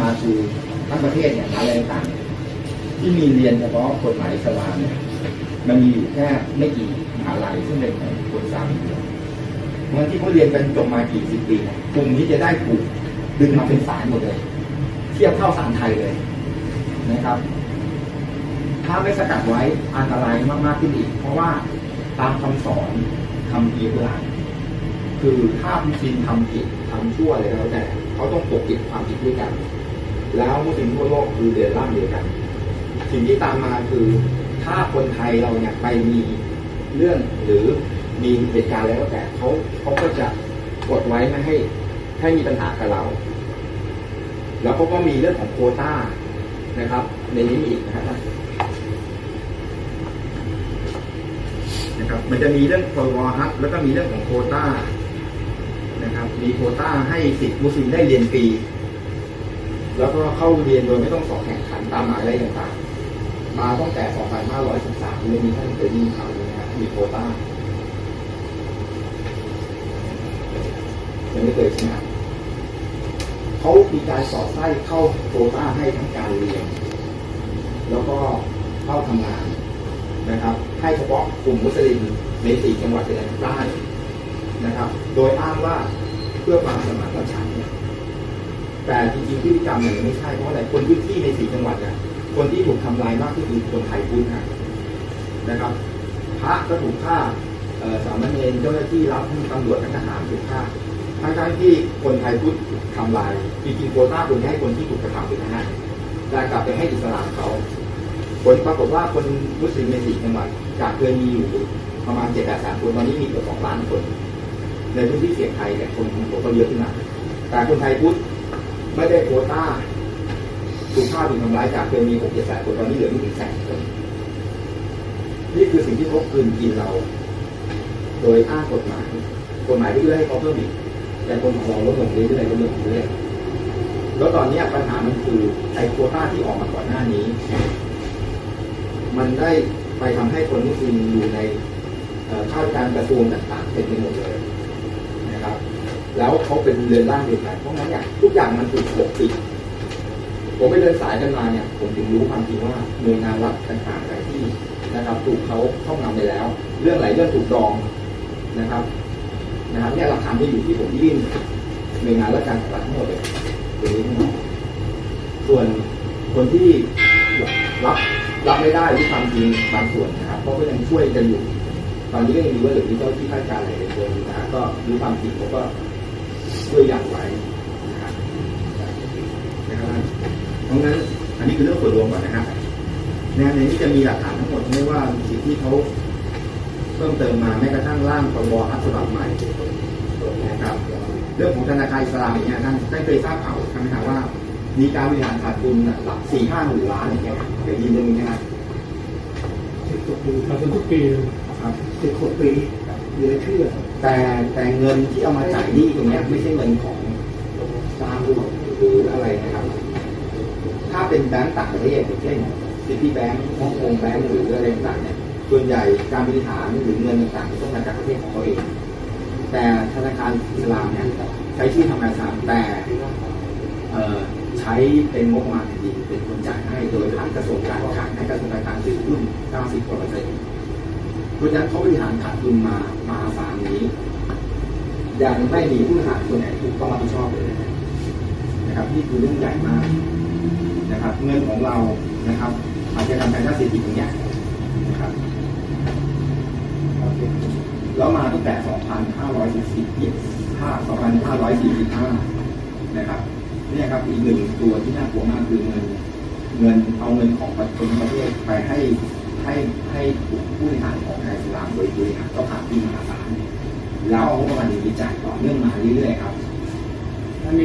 มาคือทั้งประเทศเนี่ยอะไรต่างที่มีเรียนเฉพาะกฎหมายอิสลามเนี่ยมันมีอยู่แค่ไม่กี่มหาลัยซึ่งเป็นของคนสามเดียวเพราะฉะนั้นที่เขาเรียนกันจบมากี่สิบปีกลุ่มนี้จะได้ถูกดึงมาเป็นสายหมดเลย เทียบเท่าสารไทยเลยนะครับ ถ้าไม่สกัดไว้อันตรายมากๆขึ้นอีก เพราะว่าตามคำสอนคำพีกุรอานคือถ้ามุสลิมทำผิดทำชั่วอะไรก็แล้วแต่เขาต้องปกปิดความผิดด้วยกัน แล้วมุสลิมทั่วโลกคือเดือนร่างเดียวกัน สิ่งที่ตามมาคือถ้าคนไทยเราเนี่ยไปมีเรื่องหรือมีเหตุการณ์อะไรก็แล้วแต่เขาเขาก็จะกดไว้ไม่ให้ให้มีปัญหากับเรา แล้วเขาก็มีเรื่องของโคต้านะครับ ในนี้อีกนะครับนะครับ มันจะมีเรื่องพรบฮัทแล้วก็มีเรื่องของโคต้านะครับ มีโคต้าให้สิทธิมุสลิมได้เรียนฟรี แล้วก็เข้าเรียนโดยไม่ต้องสอบแข่งขันตามหมายอะไรต่างๆ มาตั้งแต่ 2513เรื่องนี้ท่านเคยได้ยินข่าวไหมครับมีโควต้ายังไม่เคยใช่ไหมเขามีการสอดไส้เข้าโควต้าให้ทั้งการเรียน แล้วก็เข้าทำงานนะครับ ให้เฉพาะกลุ่มมุสลิมในสี่จังหวัดชายแดนใต้นะครับ โดยอ้างว่าเพื่อความสมานฉันท์เนี่ย แต่จริงๆพฤติกรรมเนี่ยไม่ใช่เพราะอะไรคนพื้นที่ในสี่จังหวัดเนี่ยคนที่ถูกทำลายมากที่สุดคือคนไทยพุทธนะนะครับ พระก็ถูกฆ่าสามเณรเจ้าหน้าที่รับทั้งตำรวจทั้งทหารถูกฆ่าทั้งๆที่คนไทยพุทธทำลายจริงๆโคต้าควรให้คนที่ถูกกระทำเป็นนะฮะแต่กลับไปให้อิสลามเขาผลปรากฏว่าคนมุสลิมในสี่จังหวัดจากเคยมีอยู่ประมาณเจ็ดแปดแสนคนตอนนี้มีเกือบสองล้านคน ในพื้นที่เสี่ยงภัยเนี่ยคนของผมก็เยอะขึ้นมาแต่คนไทยพุทธ ไม่ได้โคต้าถูกฆ่าถูกทำร้ายจากเคยมีหกเจ็ดแสนคนตอนนี้เหลือไม่ถึงแสนคนนี่คือสิ่งที่เขากลืนกินเรา โดยอ้างกฎหมายกฎหมายที่เพื่อให้เขาเพิ่มอีกแต่คนของเราลดลงเรื่อยๆลดลงเรื่อยๆแล้วตอนนี้ปัญหามันคือไอ้โคต้าที่ออกมาก่อนหน้านี้ มันได้ไปทำให้คนมุสลิมอยู่ในข้าราชการกระทรวงต่างๆเต็มไปหมดเลยนะครับ แล้วเขาเป็นเรือนร่างเดียวกันเพราะงั้นเนี่ยทุกอย่างมันถูกปกปิดผมไปเดินสายกันมาเนี่ย ผมถึงรู้ความจริงว่าหน่วยงานรัฐต่างๆหลายที่นะครับถูกเขาเข้านำไปแล้ว เรื่องหลายเรื่องถูกดองนะครับ นะครับเนี่ยหลักฐานที่อยู่ที่ผมยื่นหน่วยงานราชการของรัฐทั้งหมดเลยตรงนี้ทั้งหมดส่วนคนที่รับรับไม่ได้ที่ความจริงบางส่วนนะครับเขาก็ยังช่วยกันอยู่ ตอนนี้ก็ยังมีว่าเหลือมีเจ้าที่ข้าราชการหลายๆคนนะฮะก็รู้ความจริงเขาก็ ช่วยอย่างไว้นะครับนะครับเพราะงั้นอันนี้คือเรื่องส่วนรวมก่อนนะครับในในนี้จะมีหลักฐานทั้งหมดไม่ว่าสิ่งที่เขาเพิ่มเติมมาแม้กระทั่งร่างพรบอัฉบับใหม่นะครับเรื่องของธนาคารอิสลามอย่างเงี้ยท่านท่านเคยทราบข่าวใช่ไหมครับว่า มีการบริหารขาดทุนน่ะหลักสี่ห้าหมื่นล้านอย่างเงี้ยเคยยินเรื่องนี้ไหมครับสิบกว่าปีทำเป็นทุกปีเลยครับสิบกว่าปี เหลือเชื่อ แต่แต่เงินที่เอามาจ่ายหนี้ตรงนี้ไม่ใช่เงินของสร้างหรืออะไรนะครับ ถ้าเป็นแบงก์ต่างประเทศอย่างเช่นซิตี้แบงก์ฮ่องกงแบงก์หรืออะไรต่างเนี่ยส่วนใหญ่การบริหารหรือเงินต่างๆต้องมาจากประเทศของเขาเอง แต่ธนาคารอิสลามเนี่ยใช้ชื่อธนาคารแต่เอ่อใช้เป็นงบประมาณแผ่นดินเป็นคนจ่ายให้โดยผ่านกระทรวงการคลังให้กระทรวงการคลังซื้อหุ้น90กว่าเปอร์เซ็นต์ เพราะฉะนั้นเขาบริหารขาดทุนมามหาศาลนี้ยังไม่มีผู้บริหารคนไหนถูกต้องรับผิดชอบเลยนะครับนี่คือเรื่องใหญ่มากนะครับ เงินของเรานะครับอาจจะทำการด้านเศรษฐกิจอย่างเงี้ยนะครับแล้วมาตั้งแต่ 2,545 2,545 นะครับนี่ครับอีกหนึ่งตัวที่น่ากลัวมากคือเงิน เงินเอาเงินของประคนทั้งประเทศไปให้ ให้ให้ผู้บริหารของไทยสุรามโดยบริหารก็ผ่านที่มหาศาลแล้วเอางบประมาณนี้จ่ายต่อเนื่องมาเรื่อยๆครับถ้ามี